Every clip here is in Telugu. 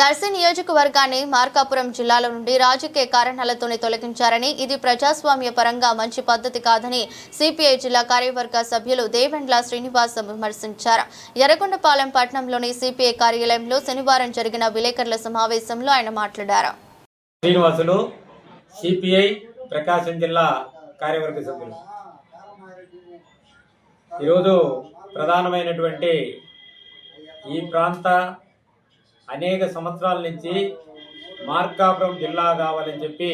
దర్శి నియోజకవర్గాన్ని మార్కాపురం జిల్లాలో నుండి రాజకీయ కారణాలతోనే తొలగించారని ఇది ప్రజాస్వామ్య పరంగా మంచి పద్ధతి కాదని సిపిఐ జిల్లా కార్యవర్గ సభ్యులు దేవెండ్ల శ్రీనివాస్ విమర్శించారు. ఎర్రగొండపాలెం పట్టణంలోని సిపిఐ కార్యాలయంలో శనివారం జరిగిన విలేకరుల సమావేశంలో ఆయన మాట్లాడారు. శ్రీనివాసులు సిపిఐ ప్రకాశం జిల్లా కార్యవర్గ సభ్యులు. ఈరోజు ప్రధానమైనటువంటి ఈ ప్రాంత అనేక సంవత్సరాల నుంచి మార్కాపురం జిల్లా కావాలని చెప్పి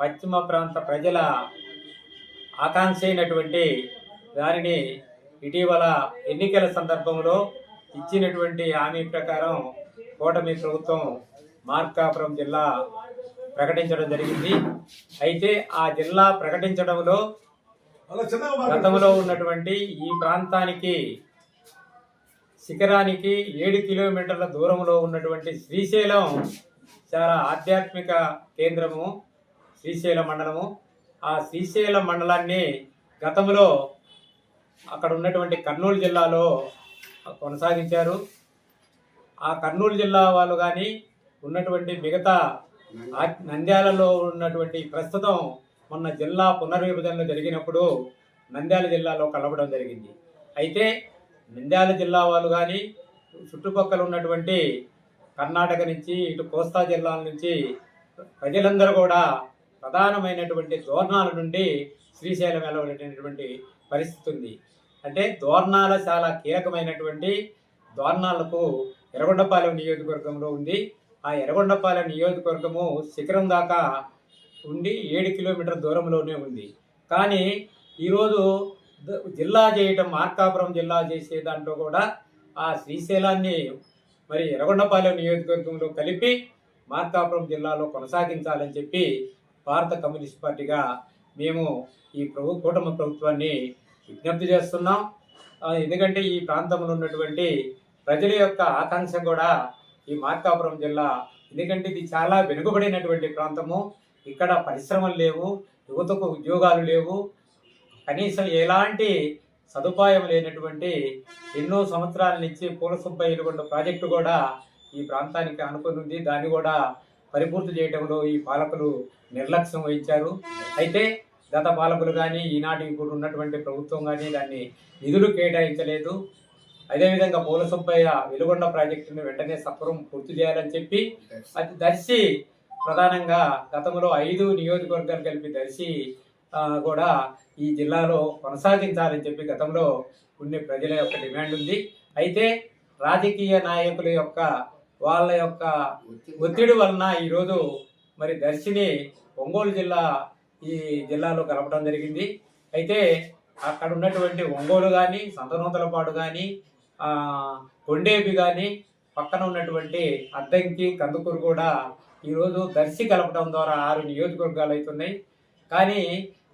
పశ్చిమ ప్రాంత ప్రజల ఆకాంక్ష అయినటువంటి దానిని ఇటీవల ఎన్నికల సందర్భంలో ఇచ్చినటువంటి హామీ ప్రకారం కూటమి ప్రభుత్వం మార్కాపురం జిల్లా ప్రకటించడం జరిగింది. అయితే ఆ జిల్లా ప్రకటించడంలో గతంలో ఉన్నటువంటి ఈ ప్రాంతానికి శిఖరానికి ఏడు కిలోమీటర్ల దూరంలో ఉన్నటువంటి శ్రీశైలం చాలా ఆధ్యాత్మిక కేంద్రము శ్రీశైల మండలము. ఆ శ్రీశైల మండలాన్ని గతంలో అక్కడ ఉన్నటువంటి కర్నూలు జిల్లాలో కొనసాగించారు. ఆ కర్నూలు జిల్లా వాళ్ళు కానీ ఉన్నటువంటి మిగతా నంద్యాలలో ఉన్నటువంటి ప్రస్తుతం మొన్న జిల్లా పునర్విభజనలు జరిగినప్పుడు నంద్యాల జిల్లాలో కలవడం జరిగింది. అయితే నంద్యాల జిల్లా వాళ్ళు కానీ చుట్టుపక్కల ఉన్నటువంటి కర్ణాటక నుంచి ఇటు కోస్తా జిల్లాల నుంచి ప్రజలందరూ కూడా ప్రధానమైనటువంటి దోర్ణాల నుండి శ్రీశైలం వెళ్ళవలసినటువంటి పరిస్థితి ఉంది. అంటే దోర్ణాల చాలా కీలకమైనటువంటి దోర్ణాలకు ఎర్రగొండపాలెం నియోజకవర్గంలో ఉంది. ఆ ఎర్రగొండపాలెం నియోజకవర్గము శిఖరం దాకా ఉండి ఏడు కిలోమీటర్ దూరంలోనే ఉంది. కానీ ఈరోజు జిల్లా చేయటం మార్కాపురం జిల్లా చేసే దాంట్లో కూడా ఆ శ్రీశైలాన్ని మరి ఎర్రగొండపాలెం నియోజకవర్గంలో కలిపి మార్కాపురం జిల్లాలో కొనసాగించాలని చెప్పి భారత కమ్యూనిస్ట్ పార్టీగా మేము ఈ ప్రభు కూటమి ప్రభుత్వాన్ని విజ్ఞప్తి చేస్తున్నాం. ఎందుకంటే ఈ ప్రాంతంలో ఉన్నటువంటి ప్రజల యొక్క ఆకాంక్ష కూడా ఈ మార్కాపురం జిల్లా ఎందుకంటే ఇది చాలా వెనుకబడినటువంటి ప్రాంతము. ఇక్కడ పరిశ్రమలు లేవు యువతకు ఉద్యోగాలు లేవు కనీసం ఎలాంటి సదుపాయం లేనటువంటి ఎన్నో సంవత్సరాల నుంచి పూల సుబ్బయ్యలగొండ ప్రాజెక్టు కూడా ఈ ప్రాంతానికి అనుకుని ఉంది. దాన్ని కూడా పరిపూర్తి చేయడంలో ఈ పాలకులు నిర్లక్ష్యం వహించారు. అయితే గత పాలకులు కానీ ఈనాటి ఇప్పుడు ఉన్నటువంటి ప్రభుత్వం కానీ దాన్ని నిధులు కేటాయించలేదు. అదేవిధంగా పూల సుబ్బయ్య వెలుగొండ ప్రాజెక్టును వెంటనే సత్వరం పూర్తి చేయాలని చెప్పి అది దర్శి ప్రధానంగా గతంలో ఐదు నియోజకవర్గాలు కలిపి దర్శి కూడా ఈ జిల్లాలో కొనసాగించాలని చెప్పి గతంలో కొన్ని ప్రజల యొక్క డిమాండ్ ఉంది. అయితే రాజకీయ నాయకుల యొక్క వాళ్ళ యొక్క ఒత్తిడి వలన ఈరోజు మరి దర్శిని ఒంగోలు జిల్లా ఈ జిల్లాలో కలపడం జరిగింది. అయితే అక్కడ ఉన్నటువంటి ఒంగోలు కానీ సంతనూతలపాడు కానీ కొండేపి కానీ పక్కన ఉన్నటువంటి అద్దంకి కందుకూరు కూడా ఈరోజు దర్శి కలపడం ద్వారా ఆరు నియోజకవర్గాలు అవుతున్నాయి. కానీ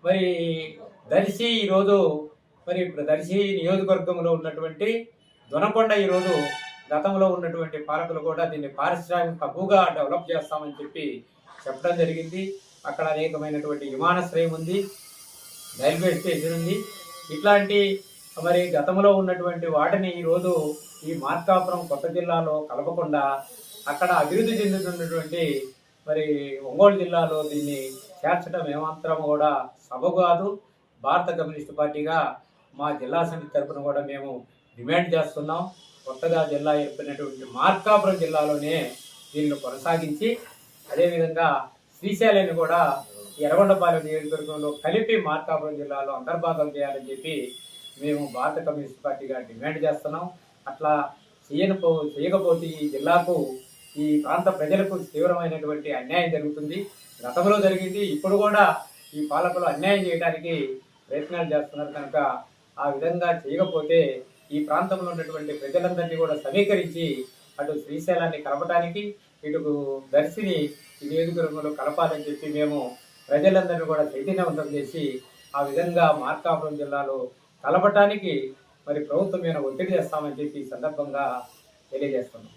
మరి దర్శి ఈరోజు మరి ఇప్పుడు దర్శి నియోజకవర్గంలో ఉన్నటువంటి దొనకొండ ఈరోజు గతంలో ఉన్నటువంటి పాలకులు కూడా దీన్ని పారిశ్రామిక హబ్బుగా డెవలప్ చేస్తామని చెప్పి చెప్పడం జరిగింది. అక్కడ అనేకమైనటువంటి విమానాశ్రయం ఉంది రైల్వే స్టేషన్ ఉంది. ఇట్లాంటి మరి గతంలో ఉన్నటువంటి వాటిని ఈరోజు ఈ మార్కాపురం కొత్త జిల్లాలో కలపకుండా అక్కడ అభివృద్ధి చెందుతున్నటువంటి మరి ఒంగోలు జిల్లాలో దీన్ని చేర్చడం ఏమాత్రం కూడా సభ కాదు. భారత కమ్యూనిస్ట్ పార్టీగా మా జిల్లా సమితి తరఫున కూడా మేము డిమాండ్ చేస్తున్నాం. కొత్తగా జిల్లా ఏర్పడినటువంటి మార్కాపురం జిల్లాలోనే దీన్ని కొనసాగించి అదేవిధంగా శ్రీశైలాన్ని కూడా ఎర్రగొండపాలెం నియోజకవర్గంలో కలిపి మార్కాపురం జిల్లాలో అంతర్భాగం చేయాలని చెప్పి మేము భారత కమ్యూనిస్ట్ పార్టీగా డిమాండ్ చేస్తున్నాం. అట్లా చేయకపో చేయకపోతే ఈ జిల్లాకు ఈ ప్రాంత ప్రజలకు తీవ్రమైనటువంటి అన్యాయం జరుగుతుంది. గతంలో జరిగింది. ఇప్పుడు కూడా ఈ పాలకులు అన్యాయం చేయడానికి ప్రయత్నాలు చేస్తున్నారు కనుక ఆ విధంగా చేయకపోతే ఈ ప్రాంతంలో ఉన్నటువంటి ప్రజలందరినీ కూడా సమీకరించి అటు శ్రీశైలాన్ని కలపడానికి ఇటు దర్శిని ఈ నియోజకవర్గంలో కలపాలని చెప్పి మేము ప్రజలందరినీ కూడా చైతన్యవంతం చేసి ఆ విధంగా మార్కాపురం జిల్లాలో కలపటానికి మరి ప్రభుత్వం మీద ఒత్తిడి చేస్తామని చెప్పి ఈ సందర్భంగా తెలియజేస్తున్నాం.